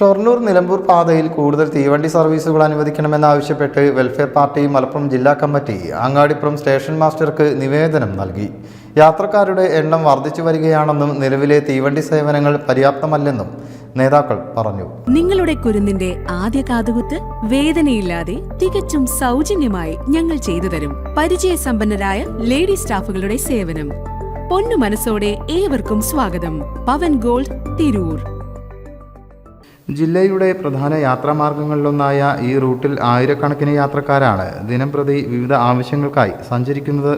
ഷൊർണൂർ നിലമ്പൂർ പാതയിൽ കൂടുതൽ തീവണ്ടി സർവീസുകൾ അനുവദിക്കണമെന്നാവശ്യപ്പെട്ട് വെൽഫെയർ പാർട്ടി മലപ്പുറം ജില്ലാ കമ്മിറ്റി അങ്ങാടിപ്പുറം സ്റ്റേഷൻ മാസ്റ്റർക്ക് നിവേദനം നൽകി. യാത്രക്കാരുടെ എണ്ണം വർദ്ധിച്ചു വരികയാണെന്നും നിലവിലെ തീവണ്ടി സേവനങ്ങൾ പര്യാപ്തമല്ലെന്നും നേതാക്കൾ പറഞ്ഞു. നിങ്ങളുടെ കുരുന്നിന്റെ ആദ്യ കാതുകുത്ത് വേദനയില്ലാതെ തികച്ചും സൗജന്യമായി ഞങ്ങൾ ചെയ്തു തരും. പരിചയസമ്പന്നരായ ലേഡി സ്റ്റാഫുകളുടെ സേവനം. പൊന്നു മനസ്സോടെ ഏവർക്കും സ്വാഗതം. പവൻ ഗോൾഡ് തിരൂർ. ജില്ലയുടെ പ്രധാന യാത്രാമാർഗങ്ങളിലൊന്നായ ഈ റൂട്ടിൽ ആയിരക്കണക്കിന് യാത്രക്കാരാണ് ദിനംപ്രതി വിവിധ ആവശ്യങ്ങൾക്കായി സഞ്ചരിക്കുന്നത്.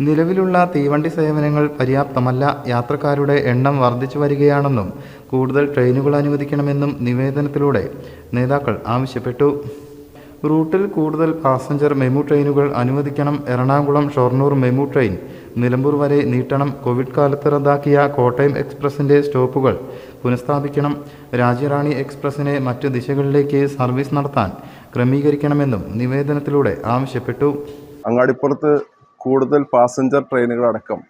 നിലവിലുള്ള തീവണ്ടി സേവനങ്ങൾ പര്യാപ്തമല്ല. യാത്രക്കാരുടെ എണ്ണം വർദ്ധിച്ചു വരികയാണെന്നും കൂടുതൽ ട്രെയിനുകൾ അനുവദിക്കണമെന്നും നിവേദനത്തിലൂടെ നേതാക്കൾ ആവശ്യപ്പെട്ടു. റൂട്ടിൽ കൂടുതൽ പാസഞ്ചർ മെമു ട്രെയിനുകൾ അനുവദിക്കണം. എറണാകുളം ഷൊർണൂർ മെമു ട്രെയിൻ നിലമ്പൂർ വരെ നീട്ടണം. കോവിഡ് കാലത്ത് റദ്ദാക്കിയ കോട്ടയം എക്സ്പ്രസിന്റെ സ്റ്റോപ്പുകൾ പുനഃസ്ഥാപിക്കണം. രാജ്യറാണി എക്സ്പ്രസിനെ മറ്റ് ദിശകളിലേക്ക് സർവീസ് നടത്താൻ ക്രമീകരിക്കണമെന്നും നിവേദനത്തിലൂടെ ആവശ്യപ്പെട്ടു. അങ്ങാടിപ്പുറത്ത് കൂടുതൽ പാസഞ്ചർ ട്രെയിനുകൾ അടക്കം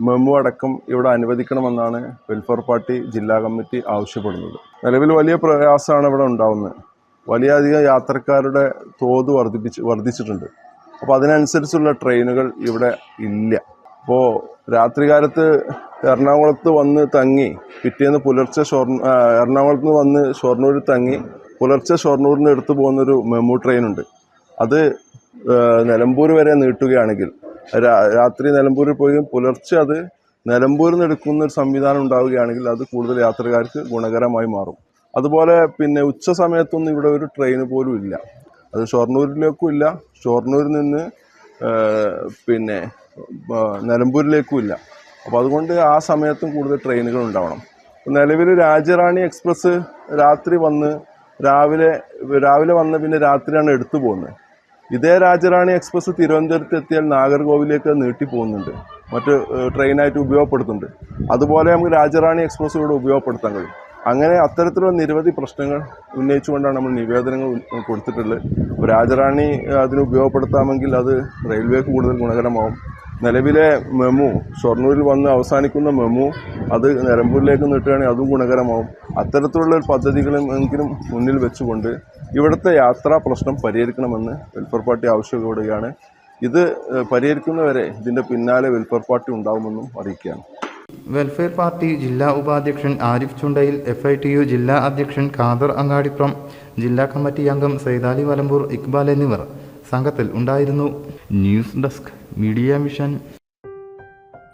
മെമു അടക്കം ഇവിടെ അനുവദിക്കണമെന്നാണ് വെൽഫെയർ പാർട്ടി ജില്ലാ കമ്മിറ്റി ആവശ്യപ്പെടുന്നത്. നിലവിൽ വലിയ പ്രയാസമാണ് ഇവിടെ ഉണ്ടാവുന്നത്. വലിയധികം യാത്രക്കാരുടെ തോത് വർദ്ധിപ്പിച്ച് വർദ്ധിച്ചിട്ടുണ്ട്. അപ്പോൾ അതിനനുസരിച്ചുള്ള ട്രെയിനുകൾ ഇവിടെ ഇല്ല. അപ്പോൾ രാത്രികാലത്ത് എറണാകുളത്ത് വന്ന് തങ്ങി പിറ്റേന്ന് പുലർച്ചെ ഷൊർണ എറണാകുളത്ത് നിന്ന് വന്ന് ഷൊർണൂരിൽ തങ്ങി പുലർച്ചെ ഷൊർണൂരിന് എടുത്തു പോകുന്നൊരു മെമു ട്രെയിനുണ്ട് അത് നിലമ്പൂർ വരെ നീട്ടുകയാണെങ്കിൽ രാത്രി നിലമ്പൂരിൽ പോയി പുലർച്ചെ അത് നിലമ്പൂരിൽ നിന്ന് എടുക്കുന്ന ഒരു സംവിധാനം ഉണ്ടാവുകയാണെങ്കിൽ അത് കൂടുതൽ യാത്രക്കാർക്ക് ഗുണകരമായി മാറും. അതുപോലെ പിന്നെ ഉച്ച സമയത്തൊന്നും ഇവിടെ ഒരു ട്രെയിൻ പോലും ഇല്ല. അത് ഷൊർണൂരിലേക്കും ഇല്ല. ഷൊർണൂരിൽ നിന്ന് പിന്നെ നിലമ്പൂരിലേക്കും ഇല്ല അപ്പോൾ അതുകൊണ്ട് ആ സമയത്തും കൂടുതൽ ട്രെയിനുകൾ ഉണ്ടാവണം. നിലവിൽ രാജ്യറാണി എക്സ്പ്രസ് രാത്രി വന്ന് രാവിലെ രാവിലെ വന്ന് പിന്നെ രാത്രിയാണ് എടുത്തു പോകുന്നത്. ഇതേ രാജറാണി എക്സ്പ്രസ് തിരുവനന്തപുരത്ത് എത്തിയാൽ നാഗർകോവിലേക്ക് നീട്ടി പോകുന്നുണ്ട്. മറ്റ് ട്രെയിനായിട്ട് ഉപയോഗപ്പെടുത്തുന്നുണ്ട്. അതുപോലെ നമുക്ക് രാജറാണി എക്സ്പ്രസ് കൂടെ ഉപയോഗപ്പെടുത്താൻ കഴിയും. അങ്ങനെ അത്തരത്തിലുള്ള നിരവധി പ്രശ്നങ്ങൾ ഉന്നയിച്ചുകൊണ്ടാണ് നമ്മൾ നിവേദനങ്ങൾ കൊടുത്തിട്ടുള്ളത്. രാജറാണി അതിന് ഉപയോഗപ്പെടുത്താമെങ്കിൽ അത് റെയിൽവേക്ക് കൂടുതൽ ഗുണകരമാവും. നിലവിലെ മെമു ഷൊർണൂരിൽ വന്ന് അവസാനിക്കുന്ന മെമു അത് നിലമ്പൂരിലേക്ക് നീട്ടുകയാണെങ്കിൽ അതും ഗുണകരമാവും. അത്തരത്തിലുള്ള പദ്ധതികളും എങ്കിലും മുന്നിൽ വെച്ചുകൊണ്ട് ഇവിടുത്തെ യാത്രാ പ്രശ്നം പരിഹരിക്കണമെന്ന് വെൽഫർ പാർട്ടി ആവശ്യപ്പെടുകയാണ്. ഇത് പരിഹരിക്കുന്നവരെ ഇതിന്റെ പിന്നാലെ വെൽഫർ പാർട്ടി ഉണ്ടാവുമെന്നും അറിയിക്കുകയാണ്. വെൽഫെയർ പാർട്ടി ജില്ലാ ഉപാധ്യക്ഷൻ Arif Chundayil F I T U ജില്ലാ അധ്യക്ഷൻ ഖാദർ അങ്ങാടിപ്രം ജില്ലാ കമ്മിറ്റി അംഗം സൈതാലി വലമ്പൂർ ഇക്ബാൽ എന്നിവർ സംഘത്തിൽ ഉണ്ടായിരുന്നു news desk media mission